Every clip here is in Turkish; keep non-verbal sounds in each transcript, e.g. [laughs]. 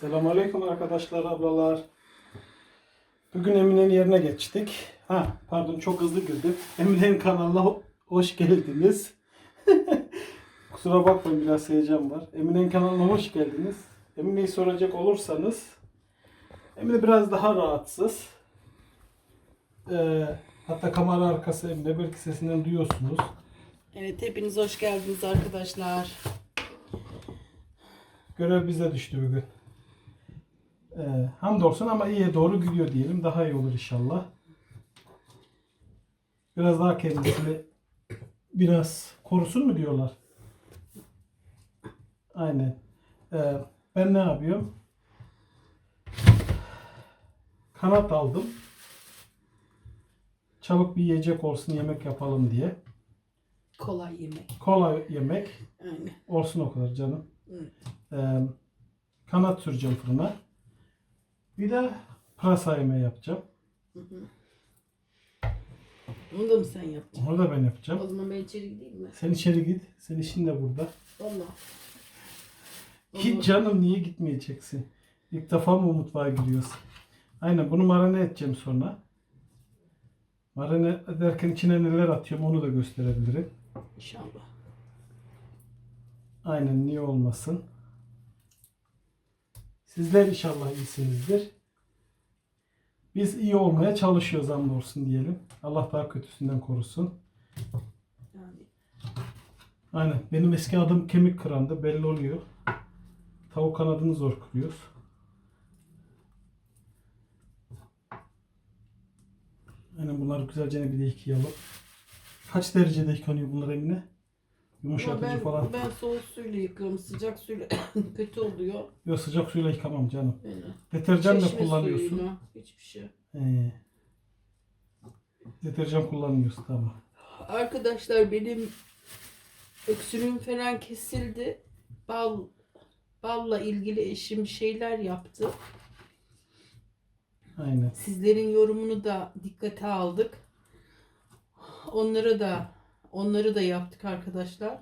Selamünaleyküm arkadaşlar, ablalar. Bugün Emine'nin yerine geçtik. Ha, pardon çok hızlı girdim. Emine'nin kanalına ho- hoş geldiniz. [laughs] Kusura bakmayın biraz heyecan var. Emine'nin kanalına hoş geldiniz. Emine'yi soracak olursanız Emine biraz daha rahatsız. Ee, hatta kamera arkası Emine belki sesinden duyuyorsunuz. Evet hepiniz hoş geldiniz arkadaşlar. Görev bize düştü bugün. Ee, hamdolsun ama iyiye doğru gidiyor diyelim. Daha iyi olur inşallah. Biraz daha kendisini biraz korusun mu diyorlar. Aynen. Ee, ben ne yapıyorum? Kanat aldım. Çabuk bir yiyecek olsun yemek yapalım diye. Kolay yemek. Kolay yemek. Aynen. Olsun o kadar canım. Evet. Ee, kanat süreceğim fırına. Bir de pırasa yemeği yapacağım. Bunu da mı sen yapacaksın? Onu da ben O yapacağım. zaman ben içeri gideyim mi? Sen içeri git. Sen işin de burada. Valla. Hiç canım niye gitmeyeceksin? İlk defa mı mutfağa giriyorsun? Aynen bunu marine edeceğim sonra. Marine ederken içine neler atıyorum onu da gösterebilirim. İnşallah. Aynen niye olmasın. Sizler inşallah iyisinizdir. Biz iyi olmaya çalışıyoruz hamdolsun diyelim. Allah daha kötüsünden korusun. Yani Aynen. Benim eski adım kemik kırandı. Belli oluyor. Tavuk kanadını zor kırıyoruz. Aynen bunları güzelce bir de yıkayalım. Kaç derecede yıkanıyor bunlar Emine? Ama Yumuşatıcı ben, falan. ben soğuk suyla yıkıyorum. Sıcak suyla [coughs] kötü oluyor. Yok sıcak suyla yıkamam canım. Yani. Deterjan ne Çeşme kullanıyorsun? suyuyla Hiçbir şey. Ee, deterjan kullanmıyorsun tamam. Arkadaşlar benim öksürüğüm falan kesildi. Bal balla ilgili eşim şeyler yaptı. Aynen. Sizlerin yorumunu da dikkate aldık. Onları da onları da yaptık arkadaşlar.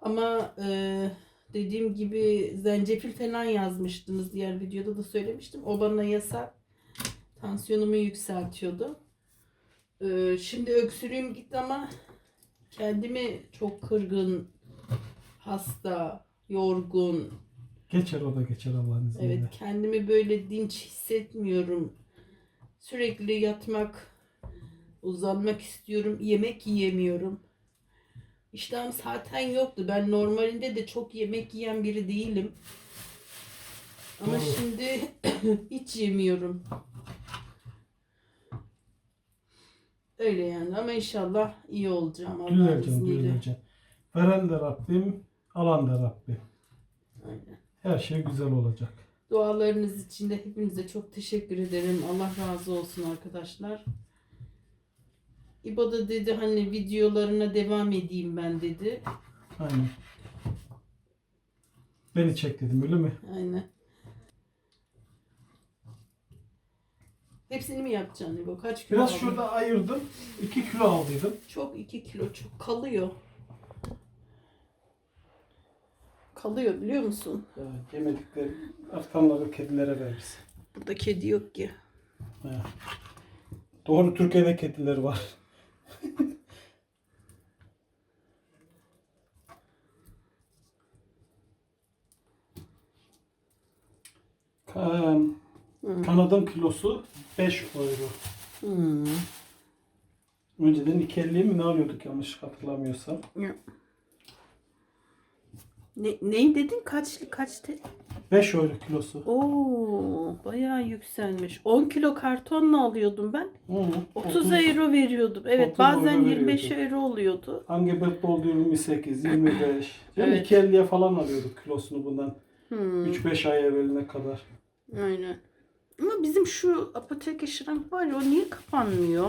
Ama e, dediğim gibi zencefil falan yazmıştınız diğer videoda da söylemiştim. O bana yasak. Tansiyonumu yükseltiyordu. E, şimdi öksürüğüm gitti ama kendimi çok kırgın, hasta, yorgun, Geçer o da geçer Allah'ın izniyle. Evet kendimi böyle dinç hissetmiyorum. Sürekli yatmak, uzanmak istiyorum. Yemek yiyemiyorum. İştahım zaten yoktu. Ben normalinde de çok yemek yiyen biri değilim. Ama Doğru. şimdi [clears throat] hiç yemiyorum. Öyle yani ama inşallah iyi olacağım Allah'ın canım izniyle. Veren de Rabbim, alan da Rabbim. Aynen. Her şey güzel olacak. Dualarınız için de hepinize çok teşekkür ederim. Allah razı olsun arkadaşlar. İbo da dedi hani videolarına devam edeyim ben dedi. Aynen. Beni çek dedim öyle mi? Aynen. Hepsini mi yapacaksın İbo? Kaç kilo Biraz aldın? şurada ayırdım. 2 kilo aldıydım. Çok 2 kilo çok kalıyor. Kalıyor biliyor musun? Evet, yemedikleri artanları kedilere veririz. Burada kedi yok ki. Evet. Doğru Türkiye'de kediler var. [laughs] Kan- Kanadın kilosu 5 euro. Hmm. Önceden 2.50 mi ne alıyorduk yanlış hatırlamıyorsam. Ne, ne dedin? Kaç kaç dedin? 5 euro kilosu. Oo, bayağı yükselmiş. 10 kilo kartonla alıyordum ben. Hı, 30 euro veriyordum. Evet 30 bazen euro 25 veriyordu. euro oluyordu. Hangi bet oldu 28, 25. Yani Evet. 2.50'ye falan alıyorduk kilosunu bundan. Hmm, 3-5 ay evveline kadar. aynen. Ama bizim şu apotek şırınk var ya o niye kapanmıyor?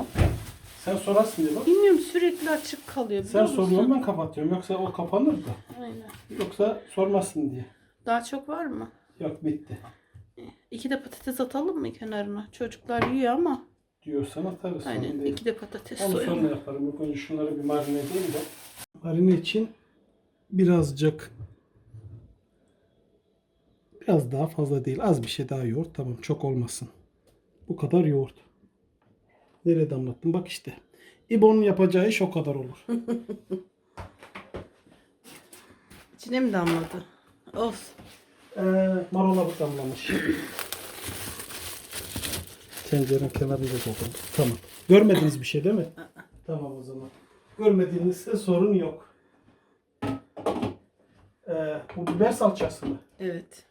Sen sorarsın diye bak. Bilmiyorum sürekli açık kalıyor. Sen musun? soruyorsun ben kapatıyorum. Yoksa o kapanır da. Aynen. Yoksa sormazsın diye. Daha çok var mı? Yok bitti. İki de patates atalım mı kenarına? Çocuklar yiyor ama. Diyorsan atarız. sorun Aynen. değil. iki de patates Onu sonra soyalım. yaparım. İlk önce şunları bir marine edeyim de. Marine için birazcık Biraz daha fazla değil. Az bir şey daha yoğurt. Tamam çok olmasın. Bu kadar yoğurt. Nereye damlattım? Bak işte. İbo'nun yapacağı iş o kadar olur. [laughs] İçine mi damladı? Olsun. Ee, marola damlamış. Tencerenin kenarında doldurdum. Tamam. Görmediniz bir şey değil mi? [laughs] tamam o zaman. Görmediğinizde sorun yok. Ee, bu biber salçası mı? Evet.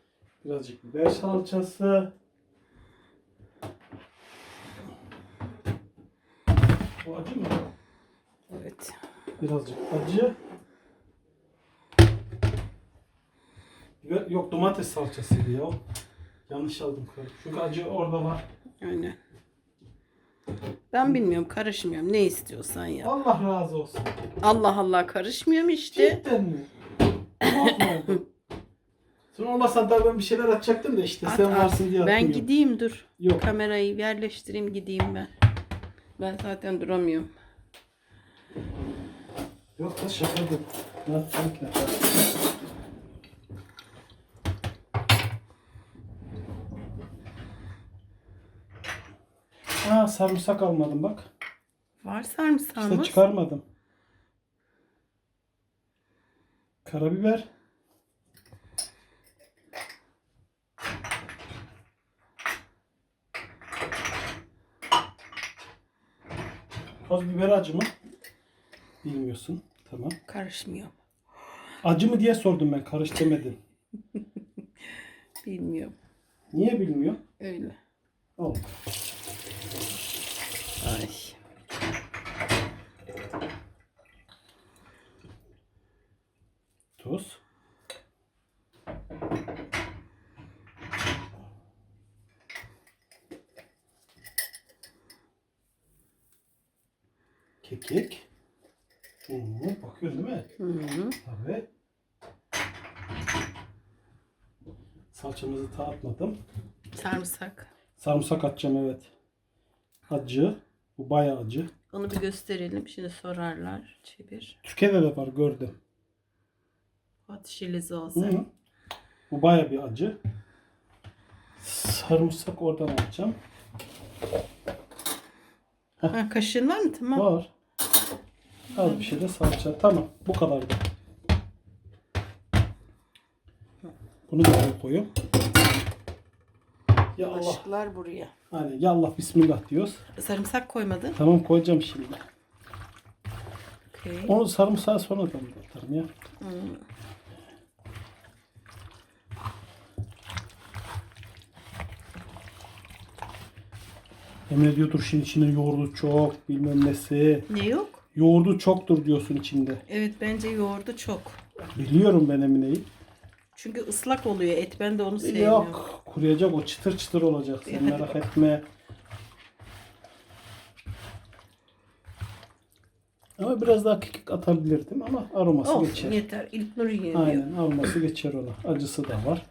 Birazcık biber salçası. Bu acı mı? Evet. Birazcık acı. Biber, yok domates salçasıydı ya. o. Yanlış aldım. Çünkü acı orada var. Aynen. Ben bilmiyorum karışmıyorum. Ne istiyorsan ya. Allah razı olsun. Allah Allah karışmıyorum işte. Cidden mi? Aferin. Sonra olmasa da ben bir şeyler atacaktım da işte At, sen at. varsın diye Ben atmıyorum. gideyim dur. Yok. Kamerayı yerleştireyim gideyim ben. Ben zaten duramıyorum. Yok da şaka değil. Ne yapacağım ki? Ha sarımsak almadım bak. Var İşte sarımsağımız. çıkarmadım. Karabiber. Toz biber acı mı? Bilmiyorsun. Tamam. Karışmıyor. Acı mı diye sordum ben. Karış demedin. [laughs] Bilmiyorum. Niye bilmiyor? Öyle. Oldu. Ay. Tuz. Kekik. Hı -hı, bakıyorsun değil mi? Hı -hı. Tabii. Salçamızı ta atmadım. Sarımsak. Sarımsak atacağım evet. Acı. Bu bayağı acı. Onu bir gösterelim. Şimdi sorarlar. Çevir. Türkiye'de de var gördüm. Hı olsa. -hı. Bu bayağı bir acı. Sarımsak oradan atacağım. Ha, kaşığın var mı? Tamam. Var. Az bir şey de salça. Tamam. Bu kadar da. Bunu da koyayım. Ya Allah. Kaşıklar buraya. Hani ya Allah bismillah diyoruz. Sarımsak koymadın. Tamam koyacağım şimdi. Okey. Onu sarımsağı sonradan atarım ya. Hmm. Emre diyordur şimdi içinde yoğurdu çok bilmem nesi. Ne yok? Yoğurdu çoktur diyorsun içinde. Evet bence yoğurdu çok. Biliyorum ben Emine'yi. Çünkü ıslak oluyor et. Ben de onu sevmiyorum. Yok kuruyacak o çıtır çıtır olacak sen [laughs] merak etme. Ama biraz daha kekik atabilirdim ama aroması Olsun geçer. yeter. İlk nur yiyor. Aynen aroması geçer ona. Acısı da var.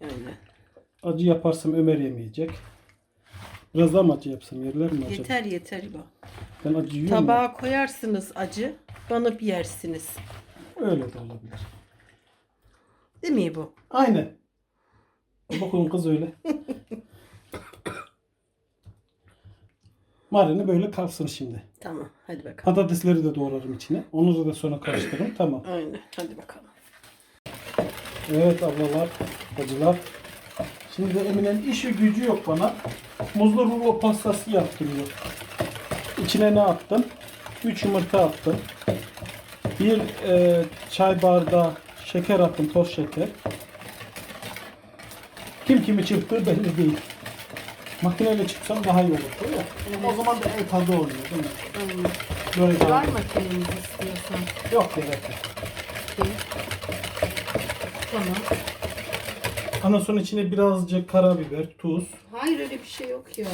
Aynen. Acı yaparsam Ömer yemeyecek. Biraz daha mı acı yapsam yerler mi acaba? Yeter yeter İbo. Ben acı yiyorum. Tabağa koyarsınız acı. Banıp yersiniz. Öyle de olabilir. Değil mi bu? Aynen. Bakın kız öyle. Marini böyle kalsın şimdi. Tamam. Hadi bakalım. Patatesleri de doğrarım içine. Onu da sonra karıştırırım. Tamam. Aynen. Hadi bakalım. Evet ablalar, bacılar. Şimdi Emine'nin işi gücü yok bana. Muzlu rulo pastası yaptırıyor. İçine ne attım? 3 yumurta attım. Bir e, çay bardağı şeker attım, toz şeker. Kim kimi çıktığı belli değil. Makineyle çıksam daha iyi olur. Değil mi? O zaman da el tadı oluyor değil mi? Aynen. Böyle daha... Var makineniz istiyorsan. Yok gerek yok. Okey. Tamam. Ondan sonra içine birazcık karabiber, tuz. Hayır öyle bir şey yok ya.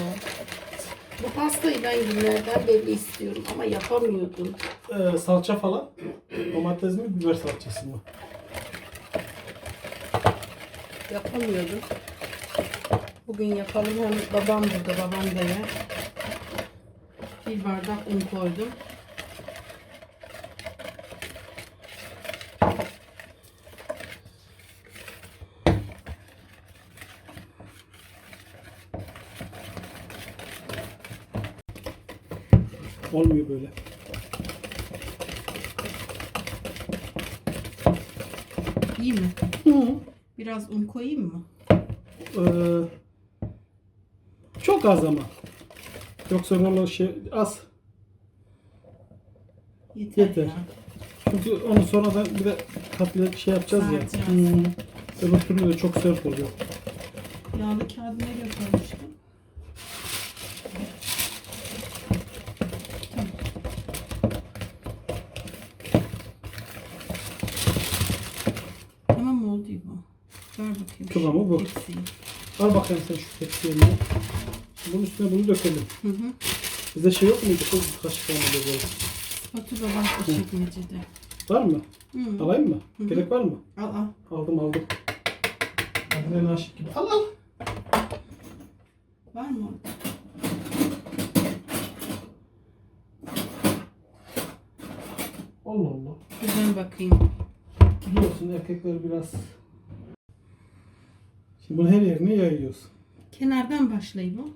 Bu pastayı ben günlerden belli istiyorum ama yapamıyordum. Ee, salça falan. Domates mi, biber salçası mı? yapamıyorduk. Bugün yapalım. Hem babam burada, babam dene. Bir bardak un koydum. Olmuyor böyle. İyi mi? Hı. Biraz un koyayım mı? Ee, çok az ama. Yoksa roller şey az. Yeter, Yeter. ya. Çünkü onu sonradan bir de katlı şey yapacağız ya. Saracağız. Hmm. Öbür türlü de çok sert oluyor. Yağlı kağıdı nereye koymuştum? Tamam. Tamam oldu bu. Ver bakayım. Tamam mı bu? Tepsiyi. Al bakayım sen şu tepsiye. Bunun üstüne bunu dökelim. Hı hı. Bizde şey yok muydu? Kız kaşık de böyle. Spatula var o çekmecede. Var mı? Hı. Alayım mı? Hı hı. Gerek var mı? Al al. Aldım aldım. Adnan aşık gibi. Al al. Var mı orada? Allah Allah. Güzel bakayım. Biliyorsun erkekler biraz... Bunu her yerine yayıyoruz. Kenardan başlayayım o.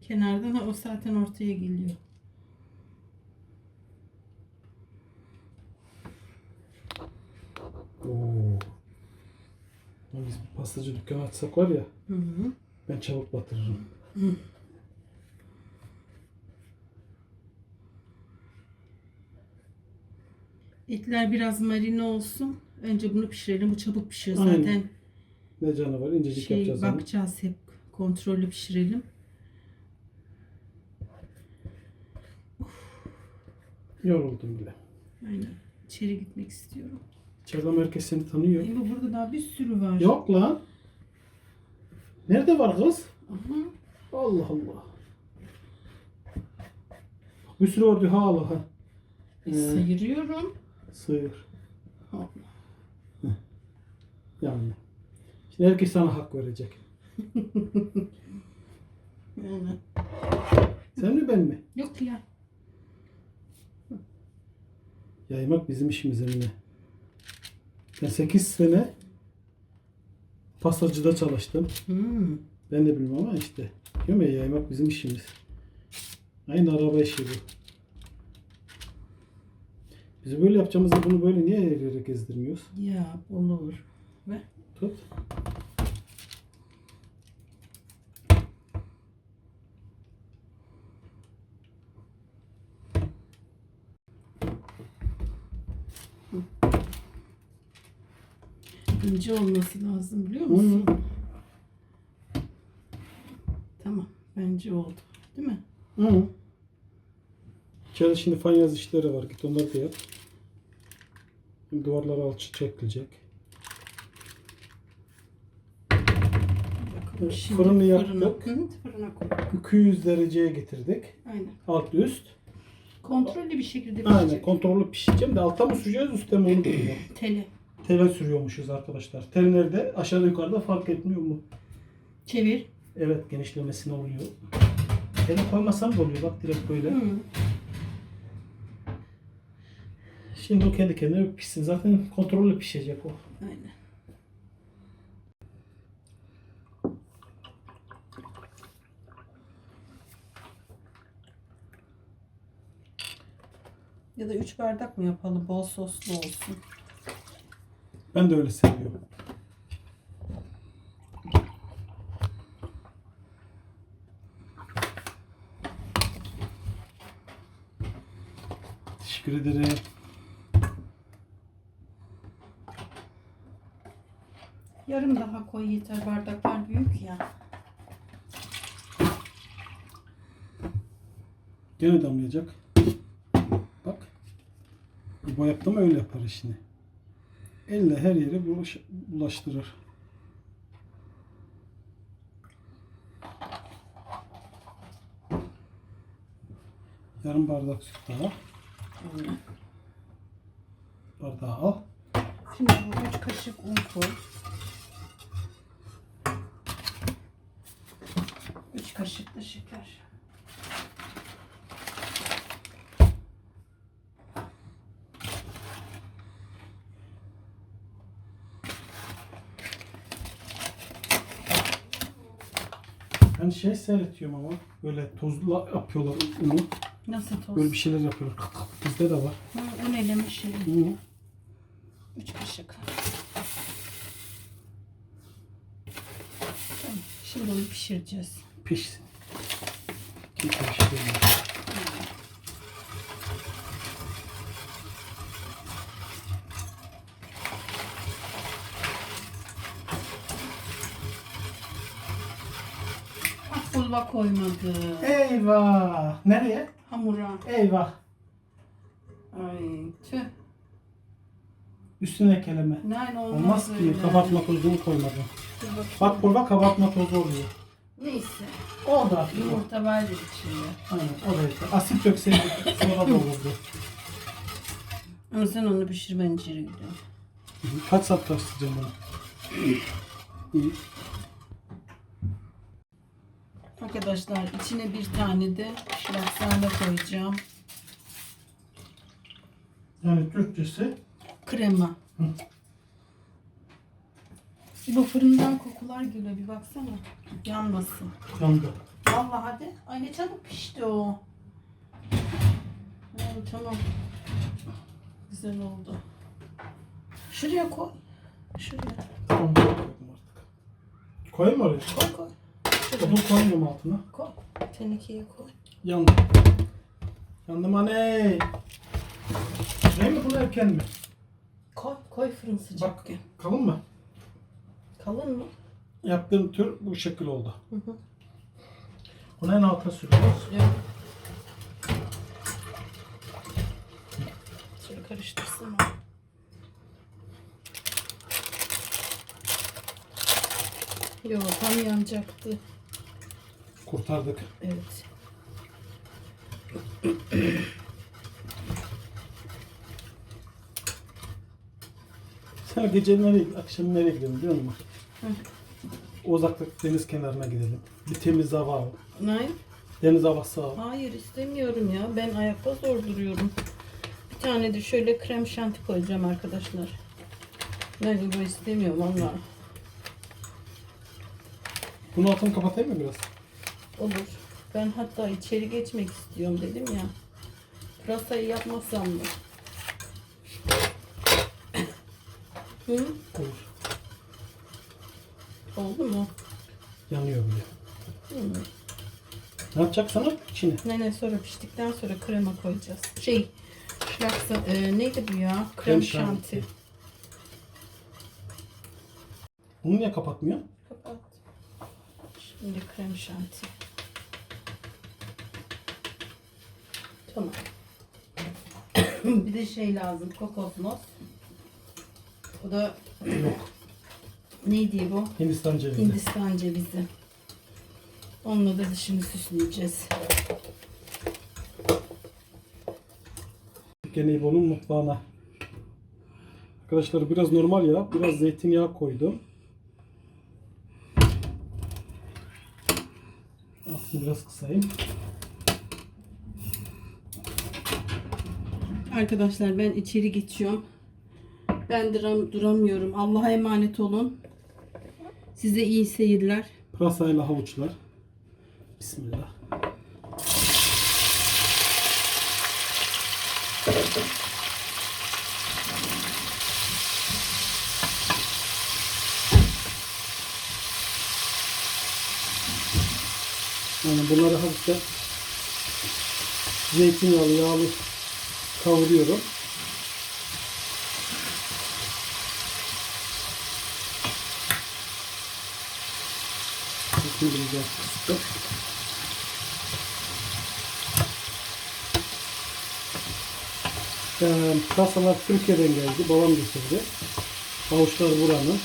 Kenardan ha, o zaten ortaya geliyor. Oo. Lan Biz bir pastacı dükkanı açsak var ya Hı hı. ben çabuk batırırım. Etler biraz marine olsun. Önce bunu pişirelim. Bu çabuk pişiyor Aynen. zaten. Ne canı var incecik Şey yapacağız onu. bakacağız hep. Kontrollü pişirelim. Yoruldum bile. Aynen. İçeri gitmek istiyorum. İçeriden herkes seni tanıyor. Ama burada daha bir sürü var. Yok lan. Nerede var kız? Aha. Allah Allah. Bir sürü var diyor hala ha. E, Ee, Sıyırıyorum. Sığır. Allah. Yani. Şimdi herkes sana hak verecek. Yani. Sen mi ben mi? Yok ya. Yaymak bizim işimiz Emine. Ben 8 sene pastacıda çalıştım. Hmm. Ben de bilmem ama işte. Diyorum ya yaymak bizim işimiz. Aynı araba işi bu. Biz böyle yapacağımızda bunu böyle niye her yere gezdirmiyoruz? Ya olur. Ve Tut. ince olması lazım biliyor musun? Hı. Tamam. Bence oldu. Değil mi? Hı. İçeride şimdi fanyaz işleri var. Git onları da yap. Duvarlara alçı çekilecek. Bakalım şimdi Fırını fırına, yaptık. Hı, fırına koy. 200 dereceye getirdik. Aynen. Alt üst. Kontrollü bir şekilde Aynen pişecek. kontrollü pişeceğim de altta mı süreceğiz üstte mi onu bilmiyorum. [clears throat] Tele. Tele sürüyormuşuz arkadaşlar. Tel nerede? Aşağıda yukarıda fark etmiyor mu? Çevir. Evet genişlemesine oluyor. Tele koymasam da oluyor bak direkt böyle. Hı. Şimdi o kendi kendine pişsin. Zaten kontrollü pişecek o. Aynen. Ya da 3 bardak mı yapalım? Bol soslu olsun. Ben de öyle seviyorum. Teşekkür ederim. Yarım daha koy yeter. Bardaklar büyük ya. Gene damlayacak. Bu yaptı mı öyle yapar işini. Elle her yere bulaş- bulaştırır. Yarım bardak süt daha. Bardağı al. Şimdi bu 3 kaşık un koy. 3 kaşık da şeker. Şey seyretiyorum ama böyle tozla yapıyorlar unu. Nasıl toz? Böyle bir şeyler yapıyorlar. Kıt kıt. Bizde de var. Ha, un eleme şey. Hı. 3 kaşık. Tamam. Şimdi onu pişireceğiz. Pişsin. Kimse bir şey demiyor. Ah bulba koymadı. Eyvah! Nereye? Hamura. Eyvah! Ay tüh. Üstüne keleme. Nein olmaz, Olmaz ki öyle. kabartma tozunu koymadım. Dur bakayım. Bak burada kabartma tozu oluyor. Neyse. O da. Yumurta vardır içinde. Aynen o da işte. Asit dökseydik sonra da olurdu. Ama sen onu pişirmen içeri gidiyor. Kaç saat karıştıracağım bunu? İyi. Arkadaşlar içine bir tane de şırasane koyacağım. Yani Türkçesi Krema. Hı. Bu fırından kokular geliyor bir baksana. Yanmasın. yandı. Vallahi hadi. Ay ne çabuk pişti o. Ha, tamam. Güzel oldu. Şuraya koy. Şuraya. Tamam. Koyayım mı oraya? Koy koy. Odun koymuyorum altına. Koy. Tenekeye koy. Yandı. Yandım anne. Ne mi bunu erken mi? Koy. Koy fırın sıcak. Bak kalın mı? Kalın mı? Yaptığım tür bu şekil oldu. Hı hı. Bunu en alta sürüyoruz. Evet. Şöyle karıştırsın. Yok tam yanacaktı. Kurtardık. Evet. [clears throat] Sen gece nereye, akşam nereye gidelim biliyor musun? Hı. Uzaklık deniz kenarına gidelim. Bir temiz hava al. Nay? Deniz havası al. Hayır istemiyorum ya. Ben ayakta zor duruyorum. Bir tane de şöyle krem şanti koyacağım arkadaşlar. Nerede bu istemiyorum valla. Bunun altını kapatayım mı biraz? Olur. Ben hatta içeri geçmek istiyorum dedim ya. Pırasayı yapmasam mı? Hı? Olur. Oldu mu? Yanıyor bile. Hı. Ne yapacaksan at içine. Ne ne sonra piştikten sonra krema koyacağız. Şey, şlaksa, e, neydi bu ya? Krem, Krem şanti. şanti. Bunu niye kapatmıyor? Kapat. Şimdi krem şanti. Tamam. bir de şey lazım. Kokosnos. O da Yok. neydi bu? Hindistan cevizi. Hindistan cevizi. Onunla da dışını süsleyeceğiz. Gene İbo'nun mutfağına. Arkadaşlar biraz normal ya. Biraz zeytinyağı koydum. Altını biraz kısayım. Arkadaşlar ben içeri geçiyorum. Ben duram, duramıyorum. Allah'a emanet olun. Size iyi seyirler. Pırasayla havuçlar. Bismillah. Yani bunları hafiften zeytinyağlı yağlı kavuruyorum. Şimdi biraz kıstım. Ee, pırasalar Türkiye'den geldi. Babam getirdi. Havuçlar buranın.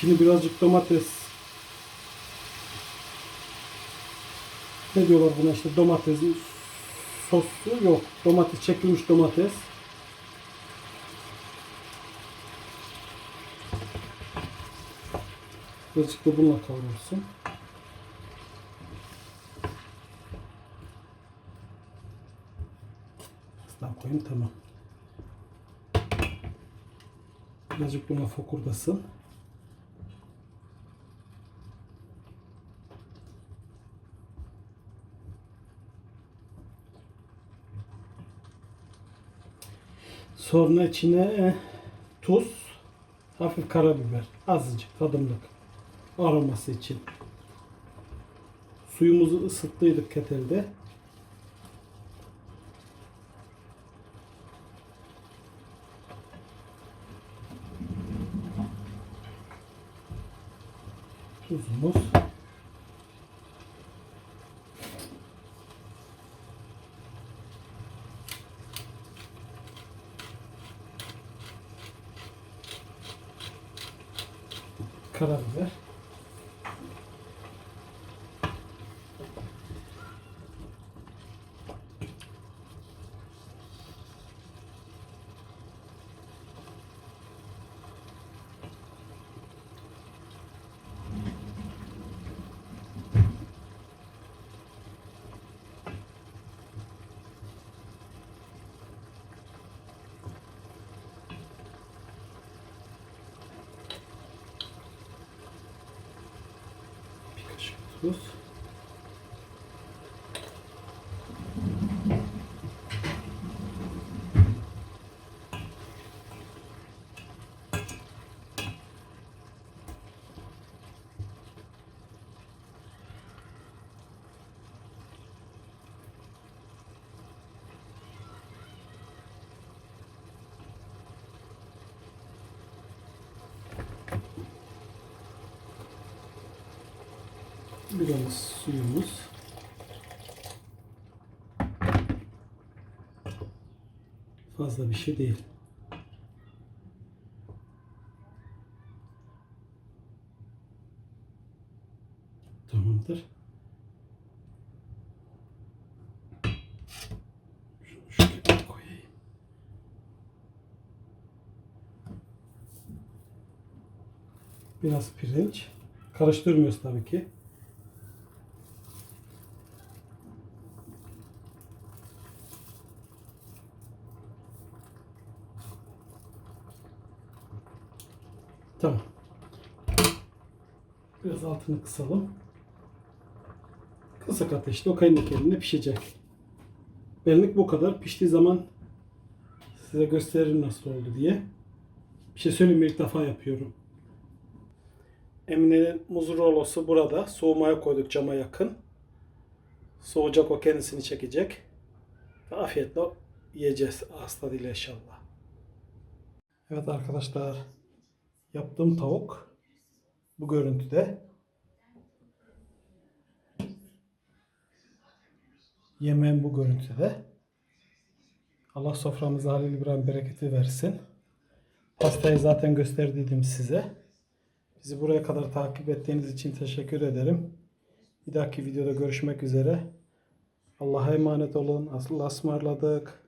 Şimdi birazcık domates ne diyorlar buna işte domatesin soslu yok. Domates çekilmiş domates. Birazcık da bununla kavrulsun. Daha koyayım tamam. Birazcık buna fokurdasın. Sonra içine tuz, hafif karabiber, azıcık tadımlık aroması için. Suyumuzu ısıttıydık ketelde. Tuzumuz. Karabiber. Bir kaşık tuz. Biraz suyumuz. Fazla bir şey değil. Tamamdır. Biraz pirinç. Karıştırmıyoruz tabii ki. Tamam. Biraz altını kısalım. Kısık ateşte o kaynak elinde pişecek. Benlik bu kadar. Piştiği zaman size gösteririm nasıl oldu diye. Bir şey söyleyeyim? İlk defa yapıyorum. Emine'nin muz rolosu burada. Soğumaya koyduk cama yakın. Soğuyacak o kendisini çekecek. Ve afiyetle yiyeceğiz ağız tadıyla inşallah. Evet arkadaşlar. Yaptığım tavuk bu görüntüde. Yemeğim bu görüntüde. Allah soframıza Halil İbrahim bereketi versin. Pastayı zaten gösterdiydim size. Bizi buraya kadar takip ettiğiniz için teşekkür ederim. Bir dahaki videoda görüşmek üzere. Allah'a emanet olun. Asıl ısmarladık.